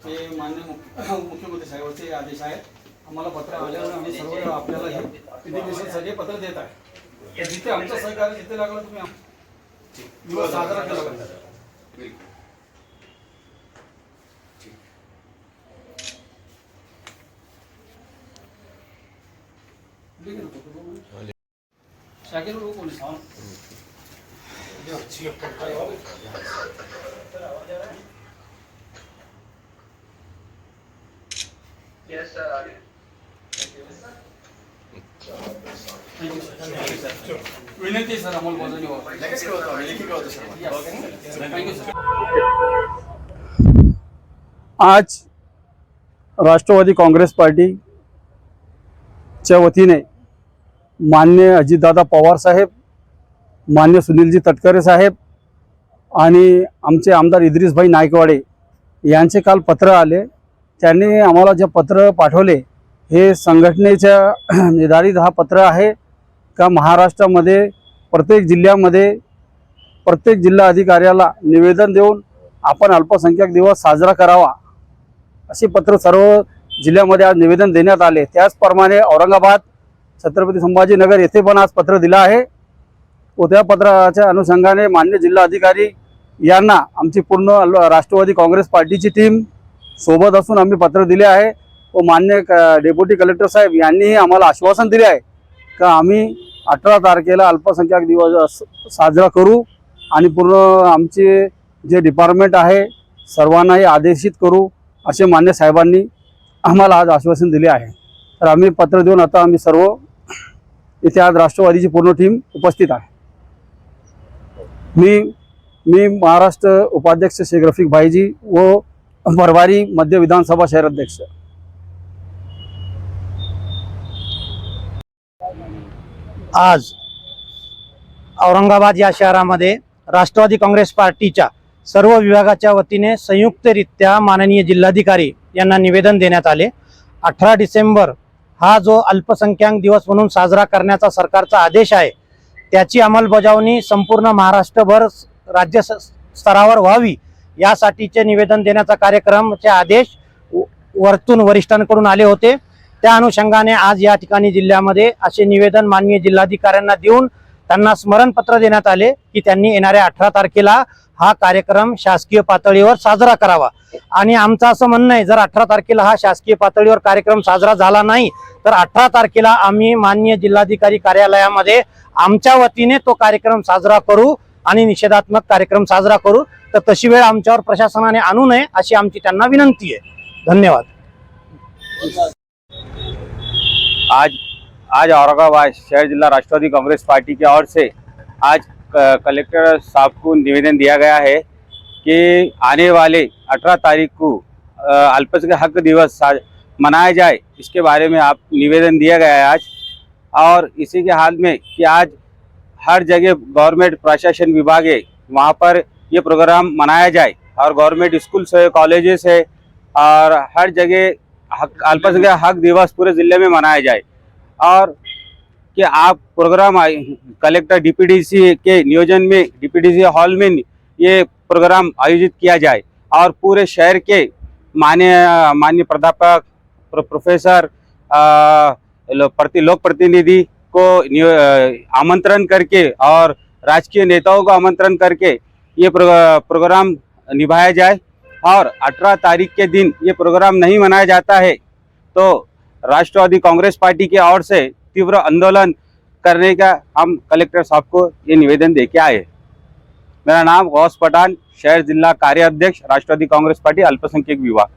हे मान्य मुख्य- मुख्यमंत्री साहेबांचे आदेश आहेत. आम्हाला पत्र आल्यावर आम्ही सर्व आपल्याला हे पत्र देत आहे. जिथे आमचं सहकार्य जिथे लागलं तुम्ही दिवस साजरा केला पाहिजे. शाकीर लोक कोणी सांग सर सर आज राष्ट्रवादी काँग्रेस पार्टीच्या वतीने मान्य अजितदादा पवार साहेब मान्य सुनीलजी तटकरे साहेब आणि आमचे आमदार इद्रिसभाई नायकवाडे यांचे काल पत्र आले. त्यांनी आम्हाला जे पत्र पाठवले हे संघटनेच्या निर्धारित हा पत्र आहे. का महाराष्ट्रामध्ये प्रत्येक जिल्ह्यामध्ये प्रत्येक जिल्हा अधिकाऱ्याला निवेदन देऊन आपण अल्पसंख्याक दिवस साजरा करावा असे पत्र सर्व जिल्ह्यामध्ये आज निवेदन देण्यात आले. त्याचप्रमाणे औरंगाबाद छत्रपती संभाजीनगर येथे पण आज पत्र दिलं आहे. व त्या पत्राच्या अनुषंगाने मान्य जिल्हा अधिकारी यांना आमची पूर्ण राष्ट्रवादी काँग्रेस पार्टीची टीम सोबत असून आम्ही पत्र दिले आहे. व मान्य क- डेप्युटी कलेक्टर साहेब यांनीही आम्हाला आश्वासन दिले आहे. का आम्ही अठरा तारखेला अल्पसंख्याक दिवस साजरा करू आणि पूर्ण आमचे जे डिपार्टमेंट आहे सर्वांनाही आदेशित करू असे मान्य साहेबांनी आम्हाला आज आश्वासन दिले आहे. तर आम्ही पत्र देऊन आता आम्ही सर्व इथे आज राष्ट्रवादीची पूर्ण टीम उपस्थित आहे. मी मी महाराष्ट्र उपाध्यक्ष शेख रफिक भाईजी व भरवारी मध्य विधानसभा शहर आज औरंगाबाद या शहरामध्ये राष्ट्रवादी काँग्रेस पार्टीच्या सर्व विभागाच्या वतीने संयुक्तरित्या माननीय जिल्हाधिकारी यांना निवेदन देण्यात आले. अठरा डिसेंबर हा जो अल्पसंख्याक दिवस म्हणून साजरा करण्याचा सरकारचा आदेश आहे त्याची अंमलबजावणी संपूर्ण महाराष्ट्रभर राज्य स्तरावर व्हावी यासाठीचे निवेदन देण्याचा कार्यक्रमचे आदेश वरतून वरिष्ठांकडून आले होते. त्या अनुषंगाने आज या ठिकाणी जिल्ह्यामध्ये असे निवेदन माननीय जिल्हाधिकाऱ्यांना देऊन त्यांना स्मरणपत्र देण्यात आले की त्यांनी येणाऱ्या अठरा तारखेला हा कार्यक्रम शासकीय पातळीवर साजरा करावा. आणि आमचं असं म्हणणं आहे जर अठरा तारखेला हा शासकीय पातळीवर कार्यक्रम साजरा झाला नाही तर अठरा तारखेला आम्ही माननीय जिल्हाधिकारी कार्यालयामध्ये आमच्या वतीने तो कार्यक्रम साजरा करू आणि निषेधात्मक कार्यक्रम साजरा करू. तर तशी वेळ आमच्यावर प्रशासनाने आणू नये अशी आमची त्यांना विनंती आहे. धन्यवाद. आज आज औरंगाबाद शहर जिला राष्ट्रवादी कांग्रेस पार्टी की ओर से आज कलेक्टर साहब को निवेदन दिया गया है कि आने वाले 18 तारीख को अल्पसंख्यक हक दिवस मनाया जाए। इसके बारे में आप निवेदन दिया गया है आज। और इसी के हाल में कि आज हर जगह गवर्नमेंट, प्रशासन विभाग है वहाँ पर ये प्रोग्राम मनाया जाए और गवर्नमेंट स्कूल्स है, कॉलेजेस है और हर जगह हक, अल्पसंख्यक हक दिवस पूरे ज़िले में मनाया जाए। और कि आप प्रोग्राम कलेक्टर डीपीडीसी के नियोजन में डीपीडीसी हॉल में ये प्रोग्राम आयोजित किया जाए। और पूरे शहर के मान्य मान्य प्राध्यापक प्रो, प्रोफेसर प्रति लोक प्रतिनिधि को आमंत्रण करके और राजकीय नेताओं को आमंत्रण करके ये प्रो, प्रोग्राम निभाया जाए। और 18 तारीख के दिन ये प्रोग्राम नहीं मनाया जाता है तो राष्ट्रवादी कांग्रेस पार्टी की ओर से तीव्र आंदोलन करने का हम कलेक्टर साहब को ये निवेदन दे के आए मेरा नाम गौस पठान, शहर जिला कार्याध्यक्ष, राष्ट्रवादी कांग्रेस पार्टी, अल्पसंख्यक विभाग।